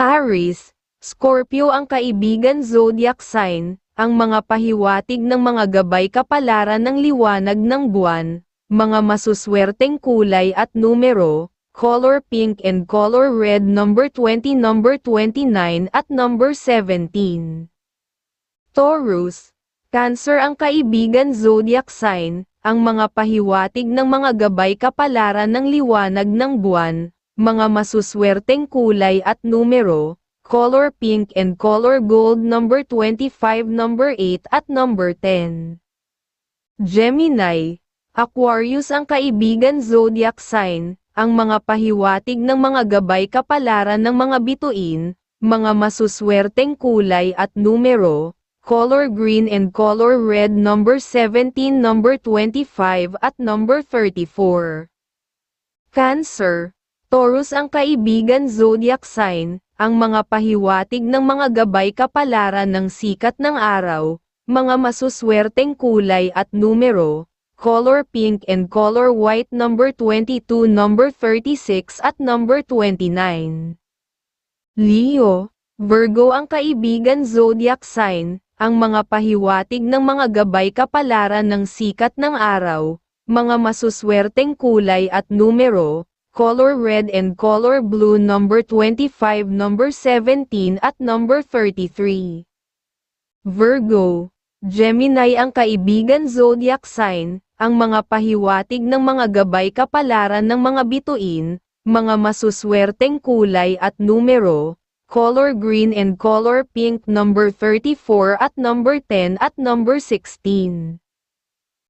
Aries, Scorpio ang kaibigan zodiac sign, ang mga pahiwatig ng mga gabay kapalaran ng liwanag ng buwan, mga masuswerteng kulay at numero, color pink and color red number 20 number 29 at number 17. Taurus, Cancer ang kaibigan zodiac sign, ang mga pahiwatig ng mga gabay kapalaran ng liwanag ng buwan, mga masuswerteng kulay at numero, color pink and color gold number 25 number 8 at number 10. Gemini, Aquarius ang kaibigan zodiac sign, ang mga pahiwatig ng mga gabay kapalaran ng mga bituin, mga masuswerteng kulay at numero, color green and color red number 17 number 25 at number 34. Cancer, Taurus ang kaibigan zodiac sign, ang mga pahiwatig ng mga gabay kapalaran ng sikat ng araw, mga masuswerteng kulay at numero, color pink and color white number 22 number 36 at number 29. Leo, Virgo ang kaibigan zodiac sign, ang mga pahiwatig ng mga gabay kapalaran ng sikat ng araw, mga masuswerteng kulay at numero, color red and color blue number 25 number 17 at number 33. Virgo, Gemini ang kaibigan zodiac sign, ang mga pahiwatig ng mga gabay kapalaran ng mga bituin, mga masuswerteng kulay at numero, color green and color pink number 34 at number 10 at number 16.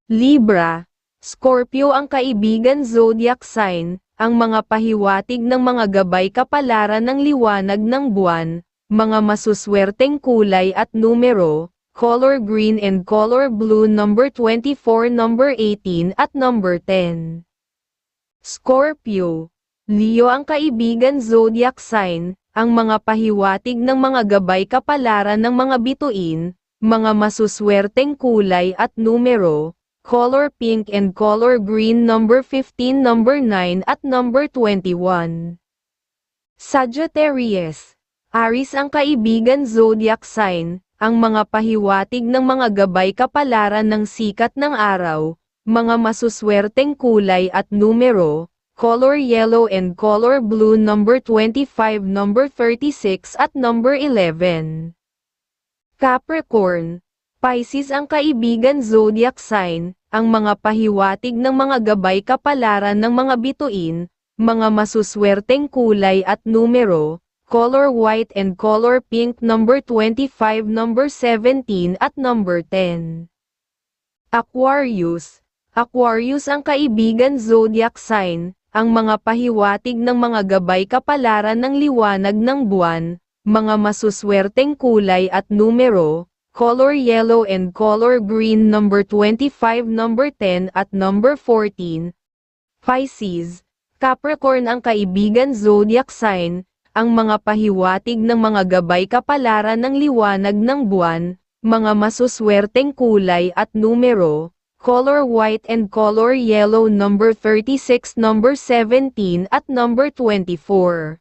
Libra, Scorpio ang kaibigan zodiac sign, ang mga pahiwatig ng mga gabay kapalaran ng liwanag ng buwan, mga masuswerteng kulay at numero, color green and color blue number 24 number 18 at number 10. Scorpio, Leo ang kaibigan zodiac sign, ang mga pahiwatig ng mga gabay kapalaran ng mga bituin, mga masuswerteng kulay at numero, color pink and color green number 15 number 9 at number 21. Sagittarius, Aries ang kaibigan zodiac sign, ang mga pahiwatig ng mga gabay kapalaran ng sikat ng araw, mga masuswerteng kulay at numero, color yellow and color blue number 25 number 36 at number 11. Capricorn, Pisces ang kaibigan zodiac sign, ang mga pahiwatig ng mga gabay kapalaran ng mga bituin, mga masuswerteng kulay at numero, color white and color pink number 25 number 17 at number 10. Aquarius, Aquarius ang kaibigan zodiac sign, ang mga pahiwatig ng mga gabay kapalaran ng liwanag ng buwan, mga masuswerteng kulay at numero, color yellow and color green number 25 number 10 at number 14. Pisces, Capricorn ang kaibigan zodiac sign, ang mga pahiwatig ng mga gabay kapalaran ng liwanag ng buwan, mga masuswerteng kulay at numero, color white and color yellow number 36 number 17 at number 24.